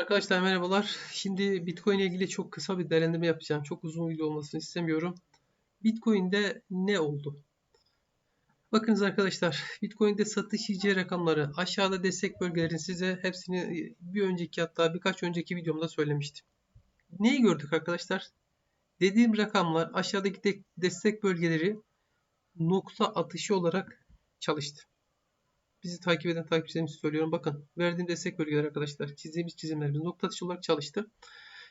Arkadaşlar merhabalar. Şimdi Bitcoin ile ilgili çok kısa bir değerlendirme yapacağım. Çok uzun video olmasını istemiyorum. Bitcoin'de ne oldu? Bakınız arkadaşlar, Bitcoin'de satış yiyeceği rakamları aşağıda destek bölgelerini size hepsini bir önceki hatta birkaç önceki videomda söylemiştim. Neyi gördük arkadaşlar? Dediğim rakamlar aşağıdaki de- destek bölgeleri nokta atışı olarak çalıştı. Bizi takip eden takipçilerimize söylüyorum. Bakın verdiğim destek bölgeleri arkadaşlar. Çizdiğimiz çizimlerimiz nokta atışı olarak çalıştı.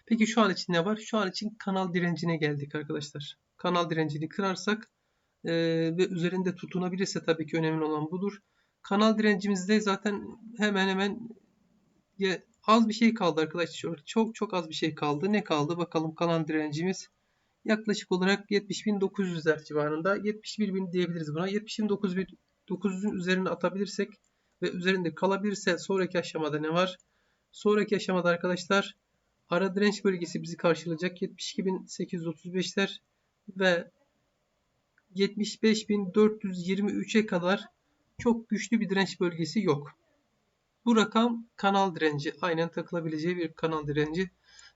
Peki şu an için ne var? Şu an için kanal direncine geldik arkadaşlar. Kanal direncini kırarsak e, ve üzerinde tutunabilirse tabii ki önemli olan budur. Kanal direncimizde zaten hemen hemen ya, az bir şey kaldı arkadaşlar. Çok çok az bir şey kaldı. Ne kaldı? Bakalım kanal direncimiz yaklaşık olarak 70.900'ler civarında. 71.000 diyebiliriz buna. 70.900'ün üzerine atabilirsek ve üzerinde kalabilirse sonraki aşamada ne var? Sonraki aşamada arkadaşlar ara direnç bölgesi bizi karşılayacak. 72.835'ler ve 75.423'e kadar çok güçlü bir direnç bölgesi yok. Bu rakam kanal direnci. Aynen takılabileceği bir kanal direnci.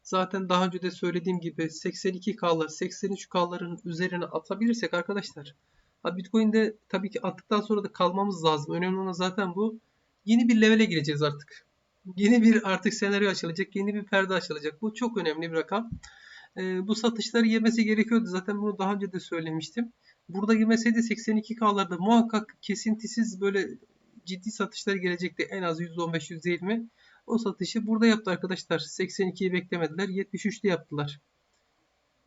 Zaten daha önce de söylediğim gibi 82K'lar, 83K'ların üzerine atabilirsek arkadaşlar. Bitcoin'de tabii ki attıktan sonra da kalmamız lazım. Önemli olan zaten bu. Yeni bir levele gireceğiz artık. Yeni bir artık senaryo açılacak. Yeni bir perde açılacak. Bu çok önemli bir rakam. Ee, bu satışları yemesi gerekiyordu. Zaten bunu daha önce de söylemiştim. Burada yemeseydi 82K'larda muhakkak kesintisiz böyle ciddi satışlar gelecekti. En az %15-%20. O satışı burada yaptı arkadaşlar. 82'yi beklemediler. 73'te yaptılar.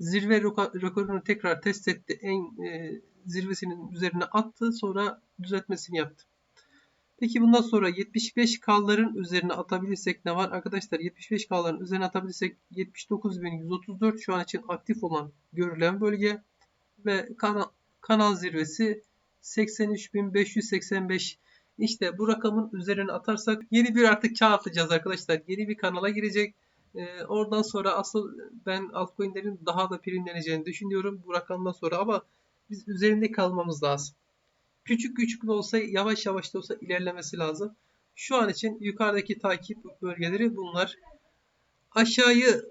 Zirve rekorunu tekrar test etti. En e, zirvesinin üzerine attı. Sonra düzeltmesini yaptı. Peki bundan sonra 75K'ların üzerine atabilirsek ne var? Arkadaşlar 75K'ların üzerine atabilirsek 79.134 şu an için aktif olan görülen bölge ve kanal, kanal zirvesi 83.585 işte bu rakamın üzerine atarsak yeni bir artık çağ atacağız arkadaşlar. Yeni bir kanala girecek. Ee, oradan sonra asıl ben altcoin'lerin daha da primleneceğini düşünüyorum bu rakamdan sonra ama biz üzerinde kalmamız lazım. Küçük küçük de olsa yavaş yavaş da olsa ilerlemesi lazım. Şu an için yukarıdaki takip bölgeleri bunlar. Aşağıyı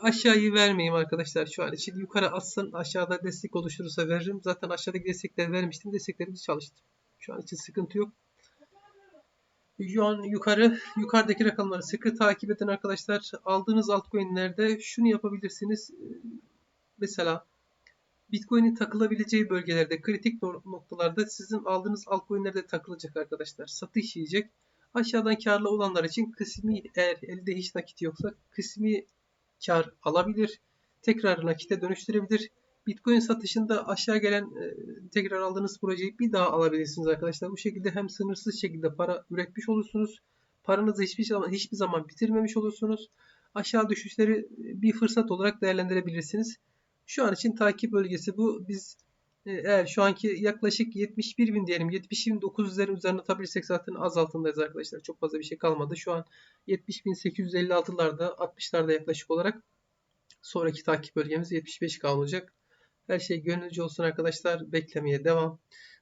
aşağıyı vermeyeyim arkadaşlar şu an için. Yukarı atsın aşağıda destek oluşturursa veririm. Zaten aşağıdaki destekleri vermiştim. Desteklerimiz çalıştı. Şu an için sıkıntı yok. Yukarı yukarıdaki rakamları sıkı takip edin arkadaşlar. Aldığınız altcoin'lerde şunu yapabilirsiniz. Mesela Bitcoin'in takılabileceği bölgelerde, kritik noktalarda sizin aldığınız altcoin'lerde takılacak arkadaşlar. Satış yiyecek. Aşağıdan karlı olanlar için kısmi eğer elde hiç nakit yoksa kısmi kar alabilir. Tekrar nakite dönüştürebilir. Bitcoin satışında aşağı gelen e, tekrar aldığınız projeyi bir daha alabilirsiniz arkadaşlar. Bu şekilde hem sınırsız şekilde para üretmiş olursunuz. Paranızı hiçbir zaman hiçbir zaman bitirmemiş olursunuz. Aşağı düşüşleri bir fırsat olarak değerlendirebilirsiniz. Şu an için takip bölgesi bu. Biz e, eğer şu anki yaklaşık 71 bin diyelim 70.900'lerin üzerine atabilirsek zaten az altındayız arkadaşlar. Çok fazla bir şey kalmadı. Şu an 70.856'larda 60'larda yaklaşık olarak sonraki takip bölgemiz 75 kalacak. Her şey gönüllüce olsun arkadaşlar. Beklemeye devam.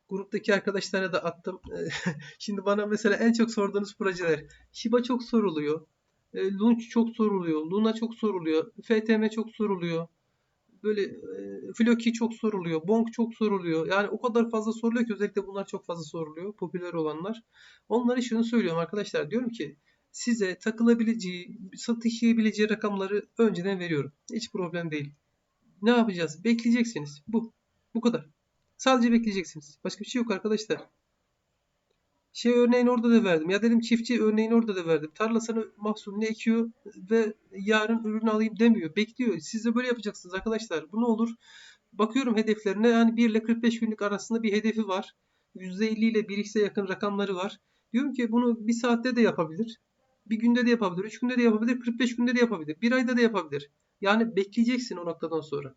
Gruptaki arkadaşlara da attım. Şimdi bana mesela en çok sorduğunuz projeler. Shiba çok soruluyor. E, Launch çok soruluyor. Luna çok soruluyor. FTM çok soruluyor. Böyle e, Floki çok soruluyor. Bonk çok soruluyor. Yani o kadar fazla soruluyor ki özellikle bunlar çok fazla soruluyor. Popüler olanlar. Onlara şunu söylüyorum arkadaşlar. Diyorum ki size takılabileceği, satışlayabileceği rakamları önceden veriyorum. Hiç problem değil. Ne yapacağız? Bekleyeceksiniz. Bu. Bu kadar. Sadece bekleyeceksiniz. Başka bir şey yok arkadaşlar. Şey örneğin orada da verdim. Ya dedim çiftçi örneğin orada da verdim. Tarlasını mahsulünü ekiyor ve yarın ürünü alayım demiyor. Bekliyor. Siz de böyle yapacaksınız arkadaşlar. Bu ne olur? Bakıyorum hedeflerine. Yani 1 ile 45 günlük arasında bir hedefi var. %50 ile 1x'e yakın rakamları var. Diyorum ki bunu bir saatte de yapabilir. Bir günde de yapabilir. 3 günde de yapabilir. 45 günde de yapabilir. Bir ayda da yapabilir. Yani bekleyeceksin o noktadan sonra.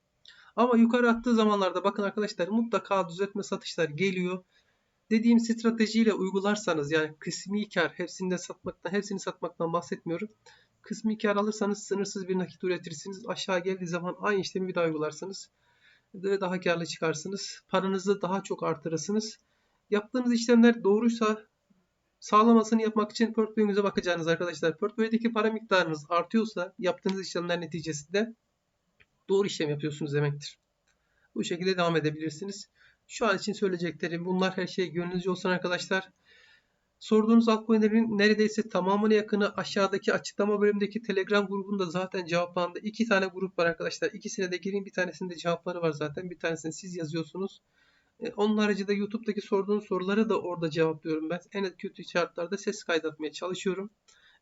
Ama yukarı attığı zamanlarda bakın arkadaşlar mutlaka düzeltme satışlar geliyor. Dediğim stratejiyle uygularsanız yani kısmi kar hepsini satmaktan hepsini satmaktan bahsetmiyorum. Kısmi kar alırsanız sınırsız bir nakit üretirsiniz. Aşağı geldiği zaman aynı işlemi bir daha uygularsanız ve daha karlı çıkarsınız. Paranızı daha çok artırırsınız. Yaptığınız işlemler doğruysa Sağlamasını yapmak için portföyünüze bakacağınız arkadaşlar. Portföydeki para miktarınız artıyorsa yaptığınız işlemler neticesinde doğru işlem yapıyorsunuz demektir. Bu şekilde devam edebilirsiniz. Şu an için söyleyeceklerim bunlar her şey gönlünüzce olsun arkadaşlar. Sorduğunuz altcoin'lerin neredeyse tamamına yakını aşağıdaki açıklama bölümündeki Telegram grubunda zaten cevaplandı. İki tane grup var arkadaşlar. İkisine de girin. Bir tanesinde cevapları var zaten. Bir tanesini siz yazıyorsunuz. E, Onun haricinde YouTube'daki sorduğunuz soruları da orada cevaplıyorum ben. En kötü şartlarda ses kaydetmeye çalışıyorum.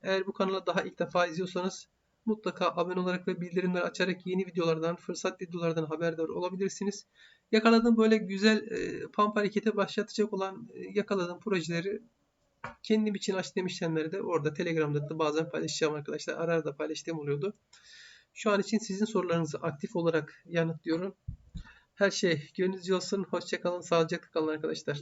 Eğer bu kanala daha ilk defa izliyorsanız mutlaka abone olarak ve bildirimleri açarak yeni videolardan, fırsat videolardan haberdar olabilirsiniz. Yakaladığım böyle güzel e, pump harekete başlatacak olan e, yakaladığım projeleri kendim için açtığım işlemleri de orada Telegram'da da bazen paylaşacağım arkadaşlar. Ara ara da paylaştığım oluyordu. Şu an için sizin sorularınızı aktif olarak yanıtlıyorum. Her şey gönlünüzce olsun. Hoşçakalın. Sağlıcakla kalın arkadaşlar.